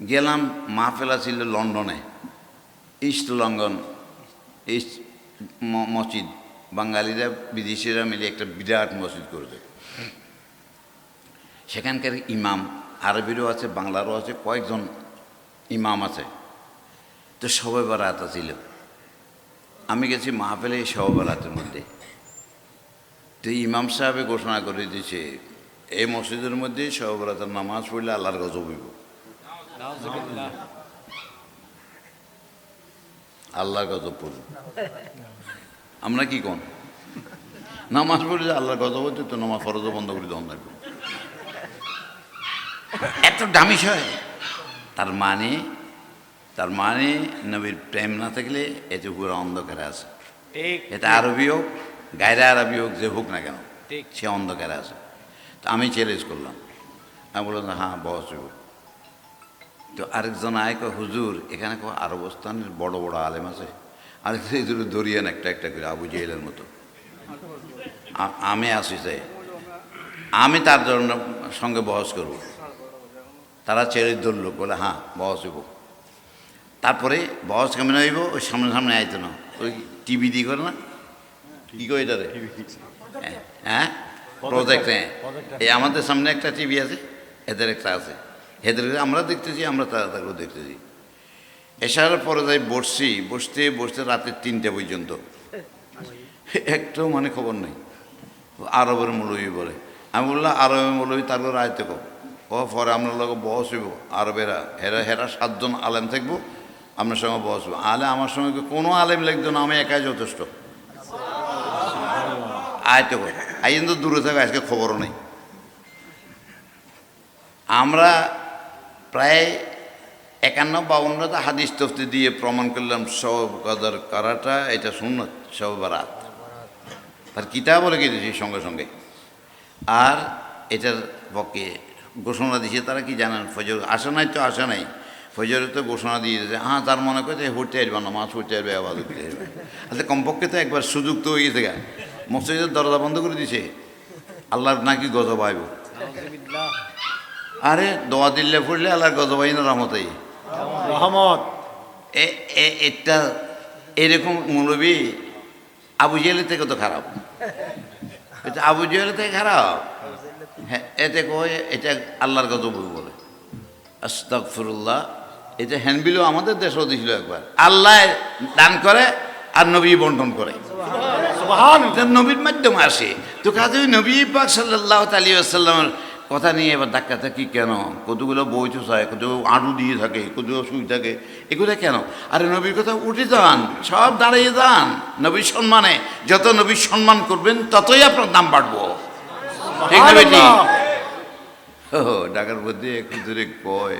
গেলাম মাহফেলা ছিল লন্ডনে। ইস্ট লন্ডন, ইস্ট মসজিদ। বাঙালিরা, বিদেশিরা মিলে একটা বিরাট মসজিদ করবে সেখানকার ইমাম, আরবিরও আছে, বাংলারও আছে, কয়েকজন ইমাম আছে। তো সবাই বারাত ছিল। আমি গেছি মাহফিলে সবাই বারাতের মধ্যে। তো ইমাম সাহেবে ঘোষণা করে দিয়েছে, এই মসজিদের মধ্যে সবাই বারাতের নামাজ পড়লে আল্লাহর গজব হইব। আল্লাহর গজব পড়ব আমরা কি কোন? নামাজ পড়লে আল্লাহর গজব হচ্ছে তো নামাজ ফরজ বন্ধ করি দেওয়া লাগবে। এত দামিস হয় তার মানে তার মানে নবীর প্রেম না থাকলে এতে পুরো অন্ধকারে আছে। এটা আরবি হোক গায়রা আরবি হোক যে হোক না কেন সে অন্ধকারে আছে। তো আমি চ্যালেঞ্জ করলাম। আমি বললাম হ্যাঁ বস তো আরেকজন আয় কয় হুজুর এখানে কো আরবস্থানের বড় বড় আলেম আছে। আরেক দরিয়ান একটা একটা করে আবু জেহেলের মতো। আমি আসি চাই আমি তার জন্য সঙ্গে বহস করব। তারা ছেড়ে ধরল বলে হ্যাঁ বহস হইব। তারপরে বহস কেমন হইব? ওই সামনে সামনে আইতো না। ওই টিভি দিয়ে করে না? কি কই এটা হ্যাঁ প্রজেক্ট হ্যাঁ। এই আমাদের সামনে একটা টিভি আছে এদের একটা আছে। এদের আমরা দেখতেছি, আমরা তারা তাকেও দেখতেছি। এসার পরে যাই বসছি, বসতে বসতে রাতের তিনটে পর্যন্ত। একটু মানে খবর নেই। আরবের মৌলবী বলে। আমি বললাম, আরবের মৌলবী তারপর আয়তে কো ও পরে আমরা লোক বস হইব। আরবেরা, হেরা হেরা সাতজন আলেম থাকব, আপনার সঙ্গে বস হইব। আলে আমার সঙ্গে কোনো আলেম লাগতো না? আমি একাই যথেষ্ট। আয়তে কো আই কিন্তু দূরে থাকো, আজকে খবরও নেই। আমরা প্রায় একান্ন বাউন্নটা হাদিস তফতি দিয়ে প্রমাণ করলাম সব কদর করাটা, এটা সুন্নত সব বারাত। আর কিতাব বলে গেছি সঙ্গে সঙ্গে। আর এটার পক্ষে ঘোষণা দিয়েছে, তারা কি জানেন? ফজর আসে নাই তো আসে নাই। ফজরে তো ঘোষণা দিয়ে দিয়েছে হ্যাঁ তার মনে করছে হইতে আসবে না মাছ হইতে আসবে আবার উঠতে আসবে আচ্ছা কমপক্ষে তো একবার সুযোগ তো হয়ে গেছে গা। মসজিদের দরজা বন্ধ করে দিছে আল্লাহর নাকি গজব আইব। আরে দোয়া দিল্লে ফুটলে আল্লাহ গজব আইন রহমতাই। রহমত। এটা এরকম মৌলবী আবু জেলের থেকে তো খারাপ। এটা আবু জেলের থেকে খারাপ। হ্যাঁ এতে কয় এটা আল্লাহর গজব বলে। আস্তাকফিরুল্লাহ এটা হ্যান্ডবিলও আমাদের দেশেও দিছিল একবার। আল্লাহ দান করে আর নবী বন্টন করে। নবীর মাধ্যমে আসে। তো কাজে নবী পাক সাল্লাহ আলী আসাল্লামের কথা নিয়ে এবার ধাক্কা থাকি কেন? কতগুলো বই তো চায় কত আড়ু দিয়ে থাকে কত শুই থাকে এগুলো কেন? আরে নবীর কথা উঠে যান সব দাঁড়িয়ে যান নবীর সম্মানে যত নবীর সম্মান করবেন ততই আপনার দাম বাড়বো। ঠিক না বেটি? ও ডাকার মধ্যে একটু দূরে কয়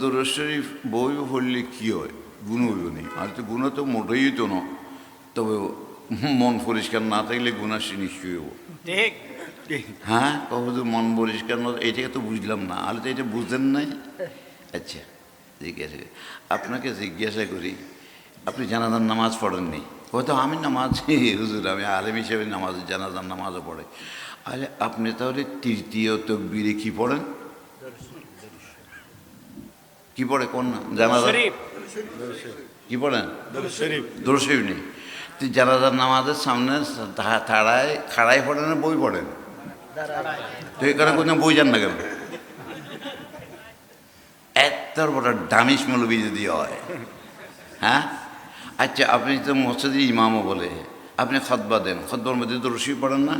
দরজ শরীফ বই পড়লে কী হয়? গুণ হইব নি। আর তো গুণ তো মোটেই তো না। তবে মন পরিষ্কার না থাকলে গুণাসী নিশ্চয়ই হব ঠিক। হ্যাঁ কখন মন পরিষ্কার না এটাকে তো বুঝলাম না। আর তো এটা বুঝলেন নাই? আচ্ছা জিজ্ঞাসা করি। আপনাকে জিজ্ঞাসা করি আপনি জানাজার নামাজ পড়েননি? হয়তো আমি নামাজ হুজুর আমি আলেম হিসেবে নামাজ জানাজার নামাজও পড়ে। আরে আপনি তাহলে তৃতীয় তকবিরে কি পড়েন? কি পড়ে কোন না? জানাজা শরীফ। কি পড়েন? শরীফ। দর্শক নেই। জানাজার নামাজের সামনে থাড়ায় খাড়াই পড়েন না বই পড়েন? তো এখানে কোনো বই যান না কেন? এত বড় ডামিস মৌলবি যদি হয় হ্যাঁ? আচ্ছা আপনি তো মসজিদের ইমামও বলে আপনি খতবা দেন। খতবার মধ্যে তো রসি পড়েন না?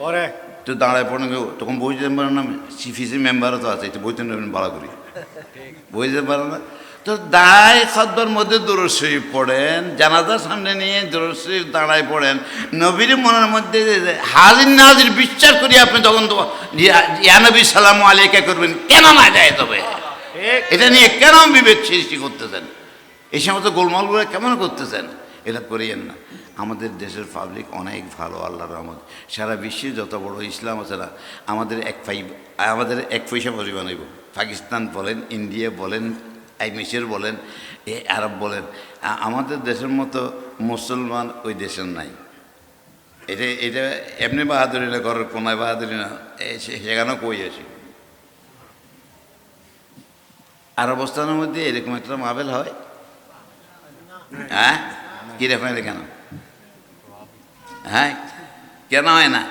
পরে তো দাঁড়ায় পড়েন তখন বই যেতে পারেন না সিফিসি মেম্বারও তো আছে বইতে নেবেন ভাড়া করি। বই যেতে পারেন না? তো দাঁড়ায় খতবার মধ্যে দূর শরীফ পড়েন, জানাজার সামনে নিয়ে দূর শরীফ দাঁড়ায় পড়েন। নবীর মনের মধ্যে হাজির নাজির বিশ্বাস করি আপনি তখন তো ইয়া- ইয়া নবী সালাম আলাইকা করবেন, কেন না যায় তবে? এটা নিয়ে কেন বিভেদ সৃষ্টি করতেছেন? এই সমস্ত গোলমালগুলো কেমন করতেছেন? এটা করিয়েন না। আমাদের দেশের পাবলিক অনেক ভালো, আল্লাহর রহমত। সারা বিশ্বে যত বড় ইসলাম আছে না, আমাদের এক ফাই আমাদের এক পয়সা পরিমাণ পাকিস্তান বলেন, ইন্ডিয়া বলেন এই মিশর বলেন এ আরব বলেন আমাদের দেশের মতো মুসলমান ওই দেশের নাই। এটা এটা এমনি বাহাদুরি না, ঘরের কোনায় বাহাদুরি না সেখানেও কই আছে আর অবস্থানের মধ্যে এরকম একটা মাবেল হয়? হ্যাঁ? কীরকম এটা কেন? হ্যাঁ? কেন হয় না?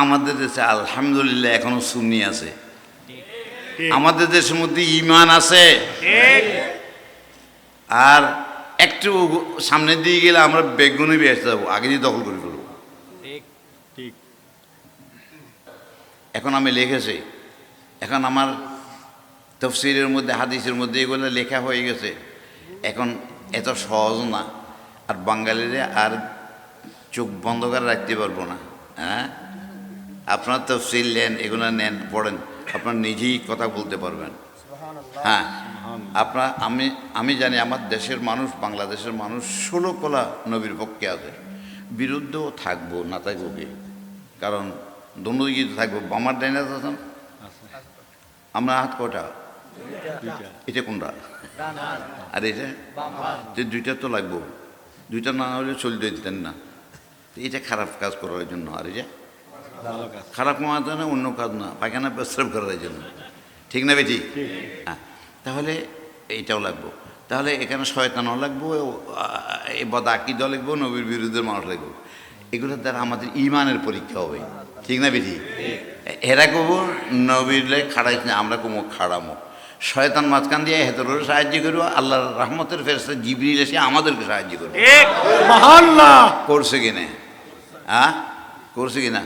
আমাদের দেশে আলহামদুলিল্লাহ এখনও সুন্নি আছে। আমাদের দেশের মধ্যে ইমান আছে। আর একটু সামনের দিকে গেলে আমরা বেগুনে বেসতে যাব আগে দিয়ে দখল করে ফেলব। ঠিক এখন আমি লিখেছি এখন আমার তফসিরের মধ্যে হাদিসের মধ্যে এগুলো লেখা হয়ে গেছে। এখন এত সহজ না আর বাঙালিরা আর চোখ বন্ধ করে রাখতে পারব না হ্যাঁ? আপনার তফসিল নেন এগুলো নেন পড়েন। আপনার নিজেই কথা বলতে পারবেন। হ্যাঁ আপনার আমি আমি জানি আমার দেশের মানুষ বাংলাদেশের মানুষ ষোলো কলা নবীর পক্ষে আছে। বিরুদ্ধেও থাকব না থাকব কি? কারণ দুনো দিকে তো থাকব আমার ডাইনে আছেন আমরা হাত কটা এটা কোনটা? আর এটা? যে দুইটা তো লাগবো। দুইটা না হলে চলতে দিতেন না। এটা খারাপ কাজ করার জন্য। আর এটা? খারাপ কাজ না অন্য কাজ না পায়খানা প্রস্রাব করার জন্য। ঠিক না বেটি? হ্যাঁ তাহলে এইটাও লাগবো। তাহলে এখানে শয়তানও লাগবো এই বদাকিদও লাগবো নবীর বিরুদ্ধে মানুষ লাগবো। এগুলোর দ্বারা আমাদের ইমানের পরীক্ষা হবে। ঠিক না বেটি? এরা কব নবীর খাড়াইছে না, আমরা কমো খাড়ামো। শয়তান মাঝখান দিয়ে হেতরের সাহায্য করব আল্লাহর রহমতের ফেরস্তা জিবরিল এসে আমাদেরকে সাহায্য করবে করছে কিনা? হ্যাঁ করছে কিনা?